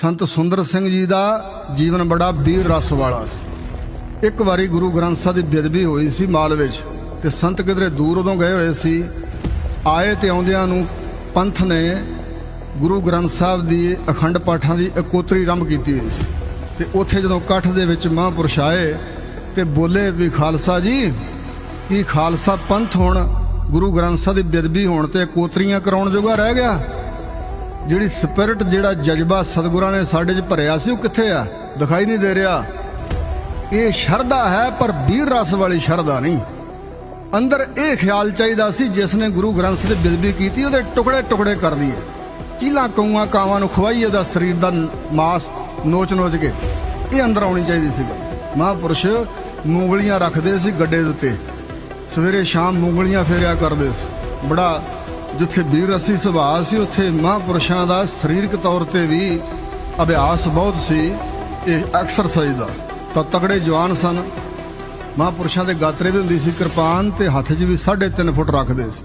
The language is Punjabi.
ਸੰਤ ਸੁੰਦਰ ਸਿੰਘ ਜੀ ਦਾ ਜੀਵਨ ਬੜਾ ਵੀਰ ਰਸ ਵਾਲਾ ਸੀ। ਇੱਕ ਵਾਰੀ ਗੁਰੂ ਗ੍ਰੰਥ ਸਾਹਿਬ ਦੀ ਬੇਦਬੀ ਹੋਈ ਸੀ ਮਾਲ ਵਿੱਚ ਤੇ ਸੰਤ ਕਿਧਰੇ ਦੂਰ ਉਦੋਂ ਗਏ ਹੋਏ ਸੀ। ਆਏ ਤੇ ਆਉਂਦਿਆਂ ਨੂੰ ਪੰਥ ਨੇ ਗੁਰੂ ਗ੍ਰੰਥ ਸਾਹਿਬ ਦੀ ਅਖੰਡ ਪਾਠਾਂ ਦੀ ਇਕੋਤਰੀ ਆਰੰਭ ਕੀਤੀ ਹੋਈ ਸੀ। ਤੇ ਉੱਥੇ ਜਦੋਂ ਇਕੱਠ ਦੇ ਵਿੱਚ ਮਹਾਂਪੁਰਸ਼ ਆਏ ਤੇ ਬੋਲੇ ਵੀ, ਖਾਲਸਾ ਜੀ, ਕੀ ਖਾਲਸਾ ਪੰਥ ਹੁਣ ਗੁਰੂ ਗ੍ਰੰਥ ਸਾਹਿਬ ਦੀ ਬੇਦਬੀ ਹੋਣ ਤੇ ਇਕੋਤਰੀਆਂ ਕਰਾਉਣ ਜੋਗਾ ਰਹਿ ਗਿਆ? ਜਿਹੜੀ ਸਪਿਰਿਟ ਜਿਹੜਾ ਜਜ਼ਬਾ ਸਤਿਗੁਰਾਂ ਨੇ ਸਾਡੇ 'ਚ ਭਰਿਆ ਸੀ, ਉਹ ਕਿੱਥੇ ਆ? ਦਿਖਾਈ ਨਹੀਂ ਦੇ ਰਿਹਾ। ਇਹ ਸ਼ਰਧਾ ਹੈ, ਪਰ ਵੀਰ ਰਸ ਵਾਲੀ ਸ਼ਰਧਾ ਨਹੀਂ। ਅੰਦਰ ਇਹ ਖਿਆਲ ਚਾਹੀਦਾ ਸੀ, ਜਿਸ ਨੇ ਗੁਰੂ ਗ੍ਰੰਥ ਸਾਹਿਬ ਦੀ ਬੇਦਬੀ ਕੀਤੀ, ਉਹਦੇ ਟੁਕੜੇ ਟੁਕੜੇ ਕਰ ਦਈਏ। ਚੀਲਾਂ, ਕਊਆਂ, ਕਾਵਾਂ ਨੂੰ ਖਵਾਈਏ ਦਾ ਸਰੀਰ ਦਾ ਮਾਸ ਨੋਚ ਨੋਚ ਕੇ। ਇਹ ਅੰਦਰ ਆਉਣੀ ਚਾਹੀਦੀ ਸੀ। ਗੱਲ ਮਹਾਂਪੁਰਸ਼ ਮੂੰਗਲੀਆਂ ਰੱਖਦੇ ਸੀ ਗੱਡੇ ਦੇ ਉੱਤੇ। ਸਵੇਰੇ ਸ਼ਾਮ ਮੂੰਗਲੀਆਂ ਫੇਰਿਆ ਕਰਦੇ ਸੀ। ਬੜਾ ਜਿੱਥੇ ਵੀਰ ਰਸੀ ਸੁਭਾਅ ਸੀ, ਉੱਥੇ ਮਹਾਂਪੁਰਸ਼ਾਂ ਦਾ ਸਰੀਰਕ ਤੌਰ ਤੇ ਵੀ ਅਭਿਆਸ ਬਹੁਤ ਸੀ, ਇਹ ਐਕਸਰਸਾਈਜ਼ ਦਾ। ਤਾਂ ਤਗੜੇ ਜਵਾਨ ਸਨ। ਮਹਾਂਪੁਰਸ਼ਾਂ ਦੇ ਗਾਤਰੇ ਵੀ ਹੁੰਦੀ ਸੀ, ਕਿਰਪਾਨ ਤੇ ਹੱਥ 'ਚ ਵੀ 3.5 ਫੁੱਟ ਰੱਖਦੇ ਸੀ।